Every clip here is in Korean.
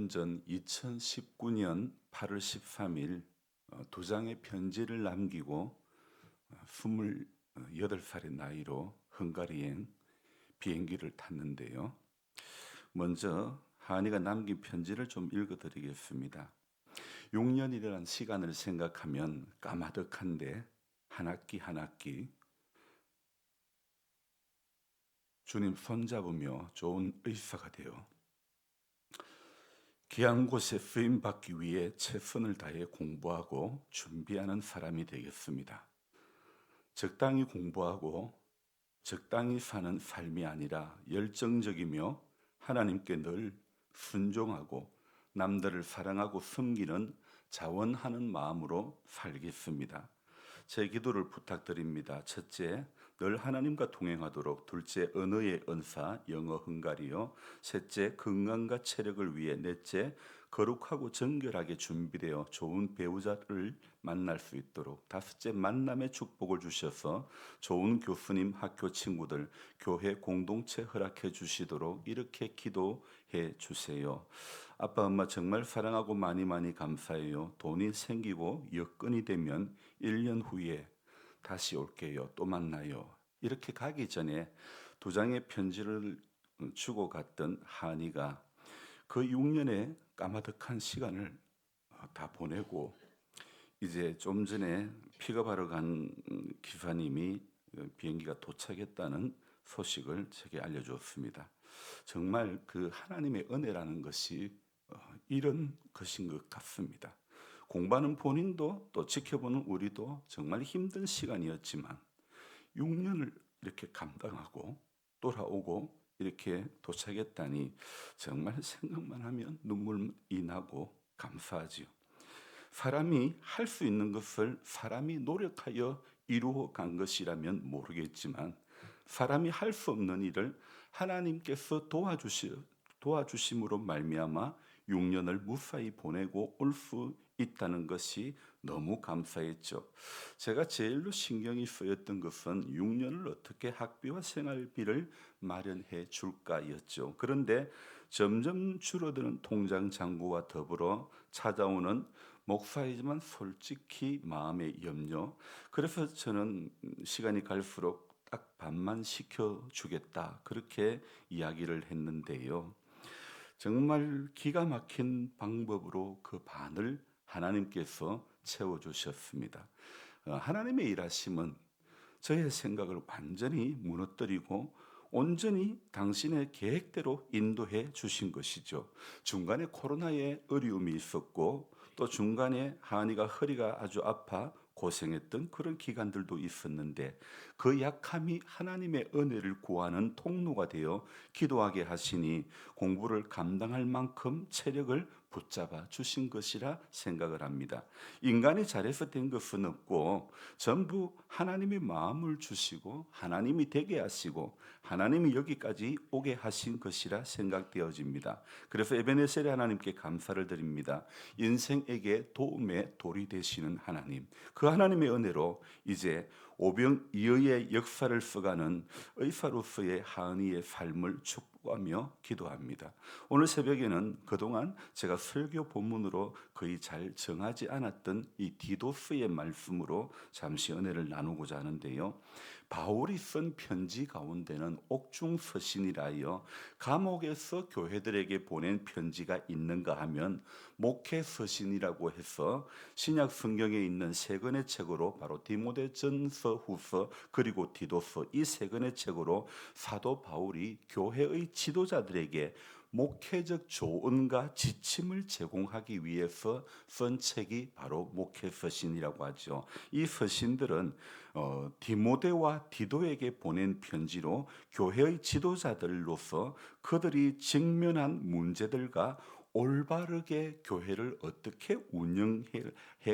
6년 전 2019년 8월 13일 어, 두 장의 편지를 남기고 28살의 나이로 헝가리행 비행기를 탔는데요. 먼저 하은이가 남긴 편지를 좀 읽어드리겠습니다. 6년이라는 시간을 생각하면 까마득한데 한 학기 한 학기 주님 손잡으며 좋은 의사가 되어 귀한 곳에 쓰임 받기 위해 최선을 다해 공부하고 준비하는 사람이 되겠습니다. 적당히 공부하고 적당히 사는 삶이 아니라 열정적이며 하나님께 늘 순종하고 남들을 사랑하고 섬기는 자원하는 마음으로 살겠습니다. 제 기도를 부탁드립니다. 첫째, 늘 하나님과 동행하도록 둘째 언어의 은사 영어 헝가리어 셋째 건강과 체력을 위해 넷째 거룩하고 정결하게 준비되어 좋은 배우자를 만날 수 있도록 다섯째 만남의 축복을 주셔서 좋은 교수님 학교 친구들 교회 공동체 허락해 주시도록 이렇게 기도해 주세요. 아빠 엄마 정말 사랑하고 많이 많이 감사해요. 돈이 생기고 여건이 되면 1년 후에 다시 올게요. 또 만나요. 이렇게 가기 전에 두 장의 편지를 주고 갔던 한이가 그 6년의 까마득한 시간을 다 보내고 이제 좀 전에 픽업하러 간 기사님이 비행기가 도착했다는 소식을 제게 알려주었습니다. 정말 그 하나님의 은혜라는 것이 어, 이런 것인 것 같습니다. 공부하는 본인도 또 지켜보는 우리도 정말 힘든 시간이었지만 6년을 이렇게 감당하고 돌아오고 이렇게 도착했다니 정말 생각만 하면 눈물이 나고 감사하지요. 사람이 할 수 있는 것을 사람이 노력하여 이루어 간 것이라면 모르겠지만 사람이 할 수 없는 일을 하나님께서 도와주시 도와주심으로 말미암아 6년을 무사히 보내고 올 수 있다는 것이 너무 감사했죠. 제가 제일로 신경이 쓰였던 것은 6년을 어떻게 학비와 생활비를 마련해 줄까였죠. 그런데 점점 줄어드는 통장 잔고와 더불어 찾아오는 목사이지만 솔직히 마음의 염려. 그래서 저는 시간이 갈수록 딱 반만 시켜 주겠다. 그렇게 이야기를 했는데요. 정말 기가 막힌 방법으로 그 반을 하나님께서 채워 주셨습니다. 어, 하나님의 일하심은 저의 생각을 완전히 무너뜨리고 온전히 당신의 계획대로 인도해 주신 것이죠. 중간에 코로나의 어려움이 있었고 또 중간에 하은이가 허리가 아주 아파 고생했던 그런 기간들도 있었는데 그 약함이 하나님의 은혜를 구하는 통로가 되어 기도하게 하시니 공부를 감당할 만큼 체력을 붙잡아 주신 것이라 생각을 합니다. 인간이 잘해서 된 것은 없고 전부 하나님의 마음을 주시고 하나님이 되게 하시고 하나님이 여기까지 오게 하신 것이라 생각되어집니다. 그래서 에베네셀의 하나님께 감사를 드립니다. 인생에게 도움의 돌이 되시는 하나님. 그 하나님의 은혜로 이제 오병이어의 역사를 써가는 의사로서의 하은이의 삶을 축복하며 기도합니다. 오늘 새벽에는 그동안 제가 설교 본문으로 거의 잘 정하지 않았던 이 디도스의 말씀으로 잠시 은혜를 나누고자 하는데요. 바울이 쓴 편지 가운데는 옥중 서신이라 하여 감옥에서 교회들에게 보낸 편지가 있는가 하면 목회 서신이라고 해서 신약 성경에 있는 세 권의 책으로 바로 디모데전서, 후서 그리고 디도서 이 세 권의 책으로 사도 바울이 교회의 지도자들에게 목회적 조언과 지침을 제공하기 위해서 쓴 책이 바로 목회 서신이라고 하죠. 이 서신들은 어, 디모데와 디도에게 보낸 편지로 교회의 지도자들로서 그들이 직면한 문제들과 올바르게 교회를 어떻게 운영해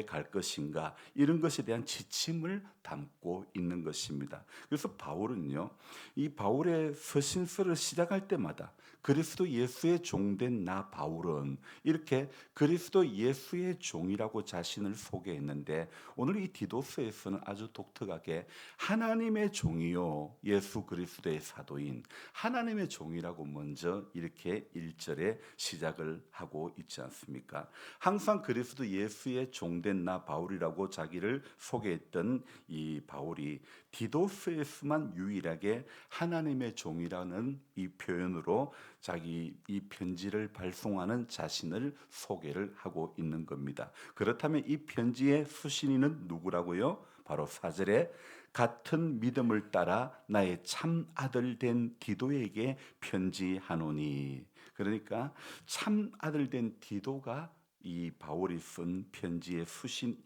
갈 것인가 이런 것에 대한 지침을 담고 있는 것입니다. 그래서 바울은요, 이 바울의 서신서를 시작할 때마다 그리스도 예수의 종된 나 바울은 이렇게 그리스도 예수의 종이라고 자신을 소개했는데 오늘 이 디도스에서는 아주 독특하게 하나님의 종이요 예수 그리스도의 사도인 하나님의 종이라고 먼저 이렇게 1절에 시작을 하고 있지 않습니까? 항상 그리스도 예수의 종된 나 바울이라고 자기를 소개했던 이 바울이 디도스에서만 유일하게 하나님의 종이라는 이 표현으로 자기 이 편지를 발송하는 자신을 소개를 하고 있는 겁니다. 그렇다면 이 편지의 수신인은 누구라고요? 바로 사절에 같은 믿음을 따라 나의 참 아들 된 디도에게 편지하노니. 그러니까 참 아들 된 디도가 이 바울이 쓴 편지의 수신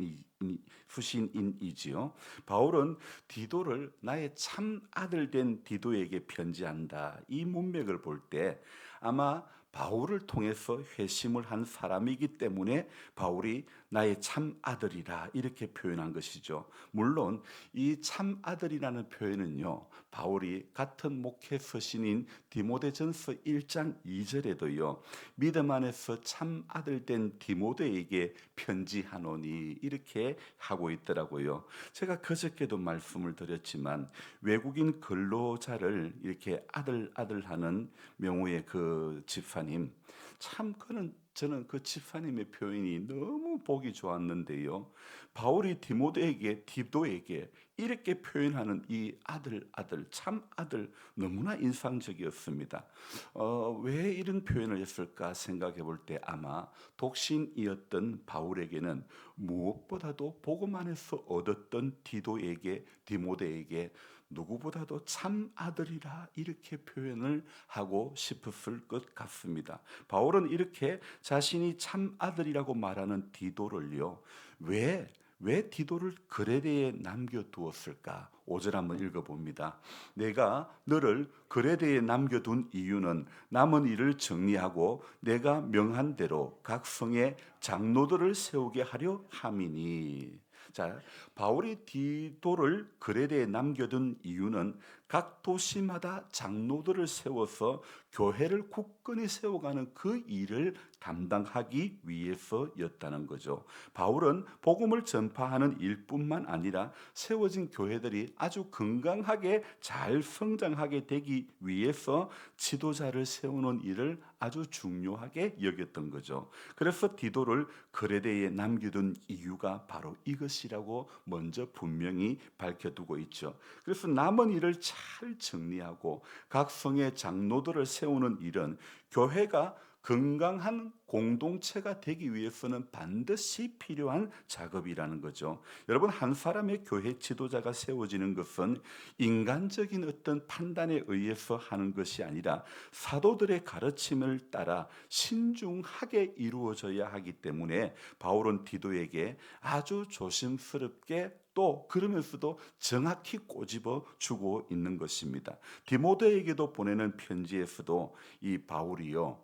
수신인이지요. 바울은 디도를 나의 참 아들 된 디도에게 편지한다. 이 문맥을 볼 때 아마 바울을 통해서 회심을 한 사람이기 때문에 바울이 나의 참 아들이라 이렇게 표현한 것이죠. 물론 이 참 아들이라는 표현은요. 바울이 같은 목회 서신인 디모데전서 1장 2절에도요. 믿음 안에서 참 아들 된 디모데에게 편지하노니 이렇게 하고 있더라고요. 제가 그저께도 말씀을 드렸지만 외국인 근로자를 이렇게 아들 아들 하는 명우의 그 집사님 참 그는 저는 그 집사님의 표현이 너무 보기 좋았는데요. 바울이 디모데에게 디도에게 이렇게 표현하는 이 아들 아들 참 아들 너무나 인상적이었습니다. 어, 왜 이런 표현을 했을까 생각해 볼 때 아마 독신이었던 바울에게는 무엇보다도 복음 안에서 얻었던 디도에게 디모데에게 누구보다도 참 아들이라 이렇게 표현을 하고 싶었을 것 같습니다. 바울은 이렇게 자신이 참 아들이라고 말하는 디도를요. 왜, 왜 디도를 그레데에 남겨두었을까? 5절 한번 읽어봅니다. 내가 너를 그레데에 남겨둔 이유는 남은 일을 정리하고 내가 명한 대로 각 성에 장로들을 세우게 하려 함이니. 자, 바울이 디도를 그레데에 남겨둔 이유는 각 도시마다 장로들을 세워서 교회를 굳건히 세워가는 그 일을 담당하기 위해서였다는 거죠. 바울은 복음을 전파하는 일뿐만 아니라 세워진 교회들이 아주 건강하게 잘 성장하게 되기 위해서 지도자를 세우는 일을 아주 중요하게 여겼던 거죠. 그래서 디도를 그레데에 남겨둔 이유가 바로 이것이라고 먼저 분명히 밝혀두고 있죠. 그래서 남은 일을 잘 정리하고 각 성의 장로들을 세우는 일은 교회가 건강한 공동체가 되기 위해서는 반드시 필요한 작업이라는 거죠. 여러분, 한 사람의 교회 지도자가 세워지는 것은 인간적인 어떤 판단에 의해서 하는 것이 아니라 사도들의 가르침을 따라 신중하게 이루어져야 하기 때문에 바울은 디도에게 아주 조심스럽게 또 그러면서도 정확히 꼬집어 주고 있는 것입니다. 디모데에게도 보내는 편지에서도 이 바울이요.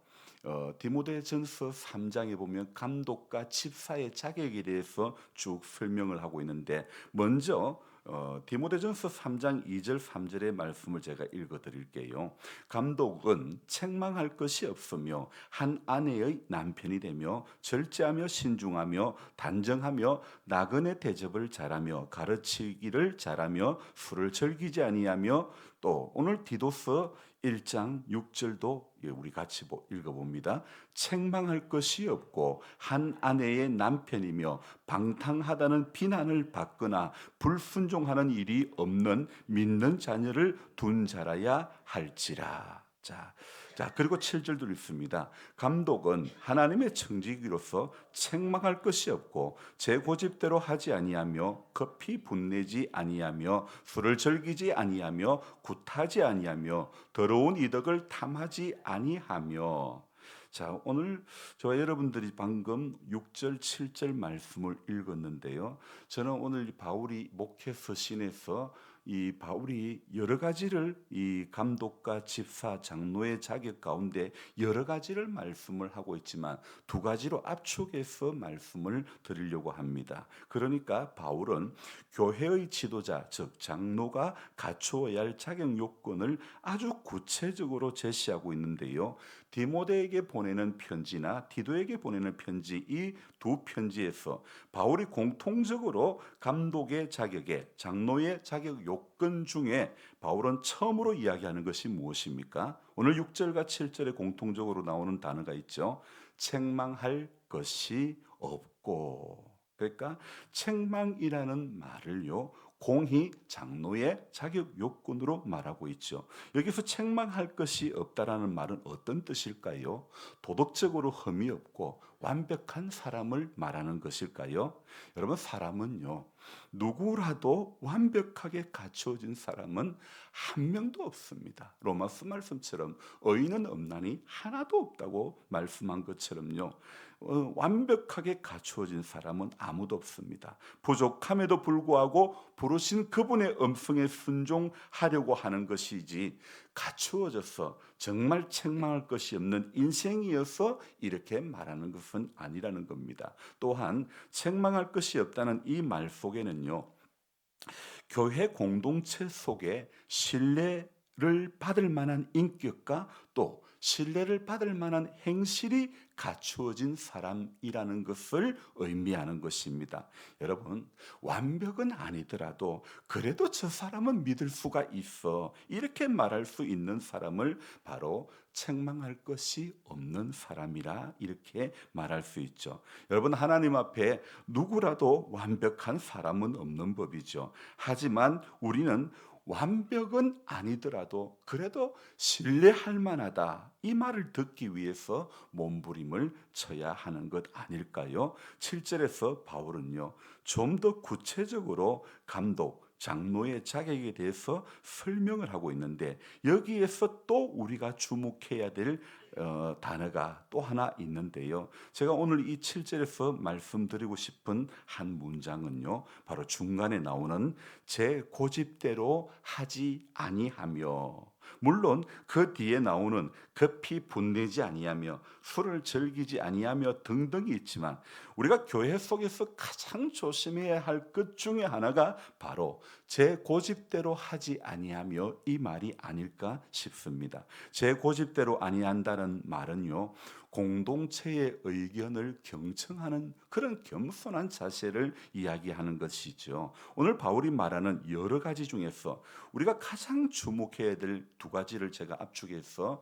어, 디모데전서 3장에 보면 감독과 집사의 자격에 대해서 쭉 설명을 하고 있는데 먼저 어, 디모데전서 3장 2절 3절의 말씀을 제가 읽어 드릴게요. 감독은 책망할 것이 없으며 한 아내의 남편이 되며 절제하며 신중하며 단정하며 나그네 대접을 잘하며 가르치기를 잘하며 술을 즐기지 아니하며 또 오늘 디도서 1장 6절도 우리 같이 읽어봅니다. 책망할 것이 없고 한 아내의 남편이며 방탕하다는 비난을 받거나 불순종하는 일이 없는 믿는 자녀를 둔 자라야 할지라. 자, 자, 그리고 7절도 있습니다. 감독은 하나님의 청지기로서 책망할 것이 없고 제 고집대로 하지 아니하며 급히 분내지 아니하며 술을 즐기지 아니하며 굿하지 아니하며 더러운 이덕을 탐하지 아니하며 자, 오늘 저와 여러분들이 방금 6절, 7절 말씀을 읽었는데요. 저는 오늘 바울이 목회 서신에서 이 바울이 여러 가지를 이 감독과 집사 장로의 자격 가운데 여러 가지를 말씀을 하고 있지만 두 가지로 압축해서 말씀을 드리려고 합니다. 그러니까 바울은 교회의 지도자 즉 장로가 갖추어야 할 자격 요건을 아주 구체적으로 제시하고 있는데요. 디모데에게 보내는 편지나 디도에게 보내는 편지 이 두 편지에서 바울이 공통적으로 감독의 자격에 장로의 자격 요 요건 중에 바울은 처음으로 이야기하는 것이 무엇입니까? 오늘 6절과 7절에 공통적으로 나오는 단어가 있죠. 책망할 것이 없고. 그러니까 책망이라는 말을요. 공히 장로의 자격 요건으로 말하고 있죠. 여기서 책망할 것이 없다라는 말은 어떤 뜻일까요? 도덕적으로 흠이 없고 완벽한 사람을 말하는 것일까요? 여러분 사람은요. 누구라도 완벽하게 갖추어진 사람은 한 명도 없습니다. 로마서 말씀처럼 의인은 없나니 하나도 없다고 말씀한 것처럼요. 어, 완벽하게 갖추어진 사람은 아무도 없습니다. 부족함에도 불구하고 부르신 그분의 음성에 순종하려고 하는 것이지 갖추어져서 정말 책망할 것이 없는 인생이어서 이렇게 말하는 것은 아니라는 겁니다. 또한 책망할 것이 없다는 이 말 속에는요. 교회 공동체 속에 신뢰를 받을 만한 인격과 또 신뢰를 받을 만한 행실이 갖추어진 사람이라는 것을 의미하는 것입니다. 여러분, 완벽은 아니더라도 그래도 저 사람은 믿을 수가 있어. 이렇게 말할 수 있는 사람을 바로 책망할 것이 없는 사람이라 이렇게 말할 수 있죠. 여러분, 하나님 앞에 누구라도 완벽한 사람은 없는 법이죠. 하지만 우리는 완벽은 아니더라도 그래도 신뢰할 만하다. 이 말을 듣기 위해서 몸부림을 쳐야 하는 것 아닐까요? 7절에서 바울은요. 좀 더 구체적으로 감독 장로의 자격에 대해서 설명을 하고 있는데 여기에서 또 우리가 주목해야 될 어, 단어가 또 하나 있는데요. 제가 오늘 이 7절에서 말씀드리고 싶은 한 문장은요. 바로 중간에 나오는 제 고집대로 하지 아니하며 물론 그 뒤에 나오는 급히 분내지 아니하며 술을 즐기지 아니하며 등등이 있지만 우리가 교회 속에서 가장 조심해야 할 것 중에 하나가 바로 제 고집대로 하지 아니하며 이 말이 아닐까 싶습니다. 제 고집대로 아니한다는 말은요. 공동체의 의견을 경청하는 그런 겸손한 자세를 이야기하는 것이죠. 오늘 바울이 말하는 여러 가지 중에서 우리가 가장 주목해야 될 두 가지를 제가 압축해서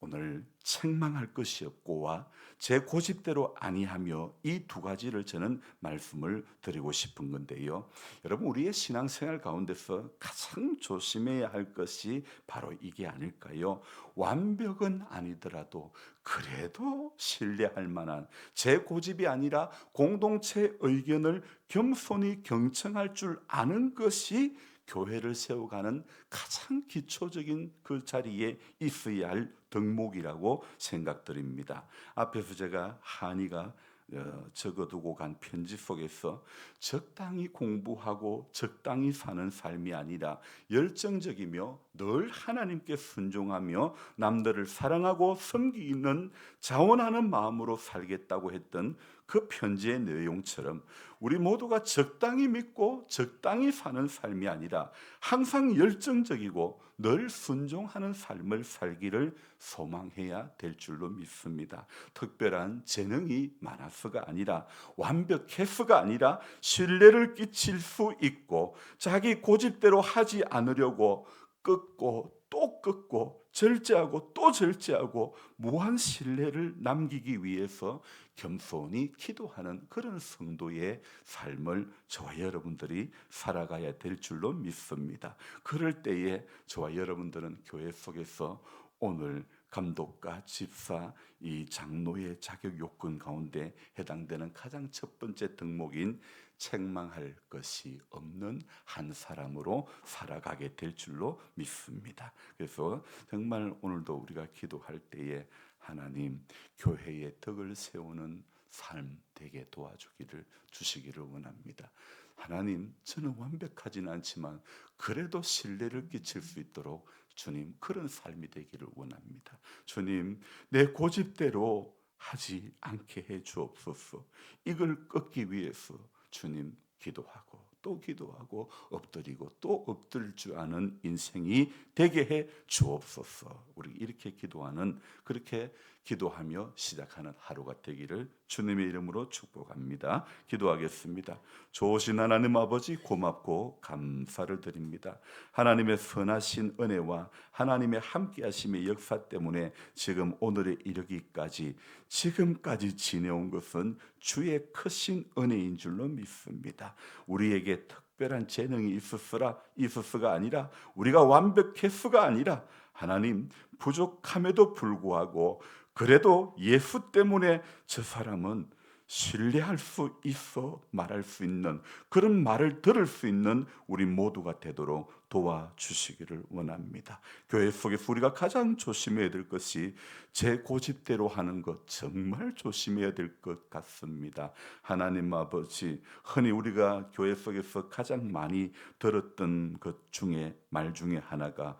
오늘 책망할 것이 없고와 제 고집대로 아니하며 이 두 가지를 저는 말씀을 드리고 싶은 건데요. 여러분 우리의 신앙생활 가운데서 가장 조심해야 할 것이 바로 이게 아닐까요? 완벽은 아니더라도 그래도 신뢰할 만한 제 고집이 아니라 공동체 의견을 겸손히 경청할 줄 아는 것이 교회를 세워가는 가장 기초적인 그 자리에 있어야 할 덕목이라고 생각드립니다. 앞에서 제가 한이가 어, 적어두고 간 편지 속에서 적당히 공부하고 적당히 사는 삶이 아니라 열정적이며 늘 하나님께 순종하며 남들을 사랑하고 섬기는 자원하는 마음으로 살겠다고 했던 그 편지의 내용처럼 우리 모두가 적당히 믿고 적당히 사는 삶이 아니라 항상 열정적이고 늘 순종하는 삶을 살기를 소망해야 될 줄로 믿습니다. 특별한 재능이 많아서가 아니라 완벽해서가 아니라 신뢰를 끼칠 수 있고 자기 고집대로 하지 않으려고 끊고 또 끊고 절제하고 또 절제하고 무한 신뢰를 남기기 위해서 겸손히 기도하는 그런 성도의 삶을 저와 여러분들이 살아가야 될 줄로 믿습니다. 그럴 때에 저와 여러분들은 교회 속에서 오늘 감독과 집사 이 장로의 자격 요건 가운데 해당되는 가장 첫 번째 덕목인 책망할 것이 없는 한 사람으로 살아가게 될 줄로 믿습니다. 그래서 정말 오늘도 우리가 기도할 때에 하나님 교회의 덕을 세우는 삶 되게 도와주기를 주시기를 원합니다. 하나님 저는 완벽하지는 않지만 그래도 신뢰를 끼칠 수 있도록 주님 그런 삶이 되기를 원합니다. 주님 내 고집대로 하지 않게 해 주옵소서. 이걸 꺾기 위해서 주님 기도하고 또 기도하고 엎드리고 또 엎드릴 줄 아는 인생이 되게 해 주옵소서. 우리 이렇게 기도하는 그렇게 기도하며 시작하는 하루가 되기를 주님의 이름으로 축복합니다. 기도하겠습니다. 좋으신 하나님 아버지 고맙고 감사를 드립니다. 하나님의 선하신 은혜와 하나님의 함께하심의 역사 때문에 지금 오늘에 이르기까지 지금까지 지내온 것은 주의 크신 은혜인 줄로 믿습니다. 우리에게 특별한 재능이 있었으라 있었어가 아니라 우리가 완벽했수가 아니라 하나님 부족함에도 불구하고 그래도 예수 때문에 저 사람은 신뢰할 수 있어 말할 수 있는 그런 말을 들을 수 있는 우리 모두가 되도록 도와주시기를 원합니다. 교회 속에서 우리가 가장 조심해야 될 것이 제 고집대로 하는 것 정말 조심해야 될 것 같습니다. 하나님 아버지 흔히 우리가 교회 속에서 가장 많이 들었던 것 중에 말 중에 하나가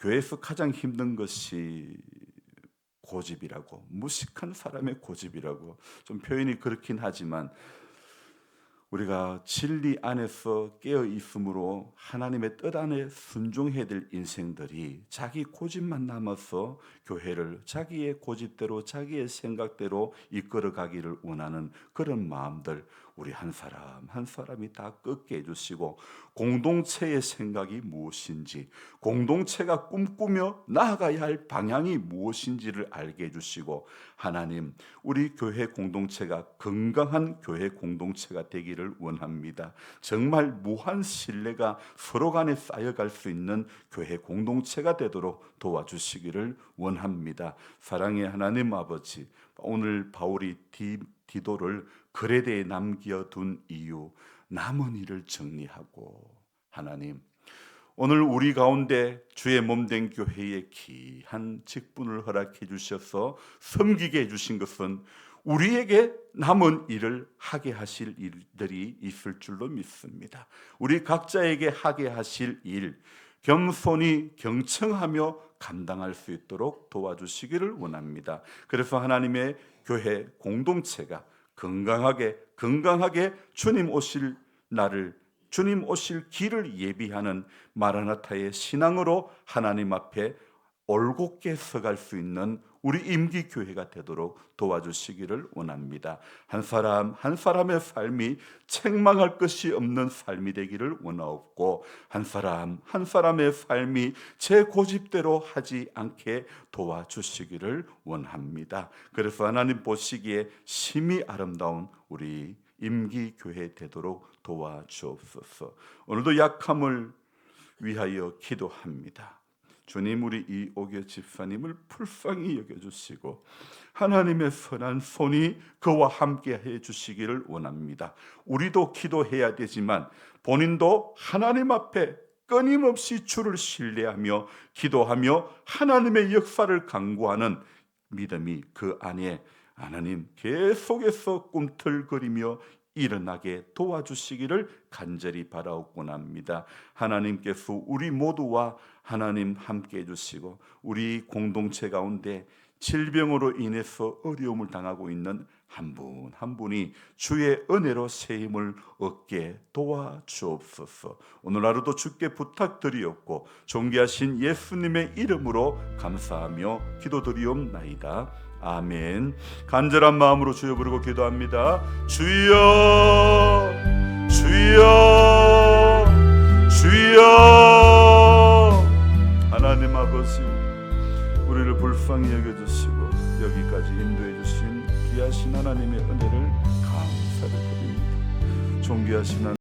교회에서 가장 힘든 것이 고집이라고 무식한 사람의 고집이라고. 좀 표현이 그렇긴 하지만 우리가 진리 안에서 깨어 있으므로 하나님의 뜻 안에 순종해야 될 인생들이 자기 고집만 남아서 교회를 자기의 고집대로 자기의 생각대로 이끌어 가기를 원하는 그런 마음들 우리 한 사람 한 사람이 다 꺾게 해주시고 공동체의 생각이 무엇인지 공동체가 꿈꾸며 나아가야 할 방향이 무엇인지를 알게 해주시고 하나님 우리 교회 공동체가 건강한 교회 공동체가 되기를 원합니다. 정말 무한 신뢰가 서로 간에 쌓여갈 수 있는 교회 공동체가 되도록 도와주시기를 원합니다. 사랑의 하나님 아버지 오늘 바울이 디, 디도를 그레데에 남겨 둔 이유 남은 일을 정리하고 하나님 오늘 우리 가운데 주의 몸된 교회에 귀한 직분을 허락해 주셔서 섬기게 해 주신 것은 우리에게 남은 일을 하게 하실 일들이 있을 줄로 믿습니다. 우리 각자에게 하게 하실 일 겸손히 경청하며 감당할 수 있도록 도와주시기를 원합니다. 그래서 하나님의 교회 공동체가 건강하게 건강하게 주님 오실 날을 주님 오실 길을 예비하는 마라나타의 신앙으로 하나님 앞에 올곧게 서갈 수 있는 우리 임기 교회가 되도록 도와주시기를 원합니다. 한 사람 한 사람의 삶이 책망할 것이 없는 삶이 되기를 원하옵고 한 사람 한 사람의 삶이 제 고집대로 하지 않게 도와주시기를 원합니다. 그래서 하나님 보시기에 심히 아름다운 우리 임기 교회 되도록 도와주옵소서. 오늘도 약함을 위하여 기도합니다. 주님 우리 이옥여 집사님을 불쌍히 여겨주시고 하나님의 선한 손이 그와 함께 해주시기를 원합니다. 우리도 기도해야 되지만 본인도 하나님 앞에 끊임없이 주를 신뢰하며 기도하며 하나님의 역사를 강구하는 믿음이 그 안에 하나님 계속해서 꿈틀거리며 일어나게 도와주시기를 간절히 바라옵곤 합니다. 하나님께서 우리 모두와 하나님 함께 해주시고 우리 공동체 가운데 질병으로 인해서 어려움을 당하고 있는 한 분 한 분이 주의 은혜로 새 힘을 얻게 도와주옵소서. 오늘 하루도 주께 부탁드리옵고 존귀하신 예수님의 이름으로 감사하며 기도드리옵나이다. 아멘. 간절한 마음으로 주여 부르고 기도합니다. 주여, 주여, 주여. 아버지, 우리를 불쌍히 여겨주시고 여기까지 인도해 주신 귀하신 하나님의 은혜를 감사를 드립니다. 존귀하신 하나님.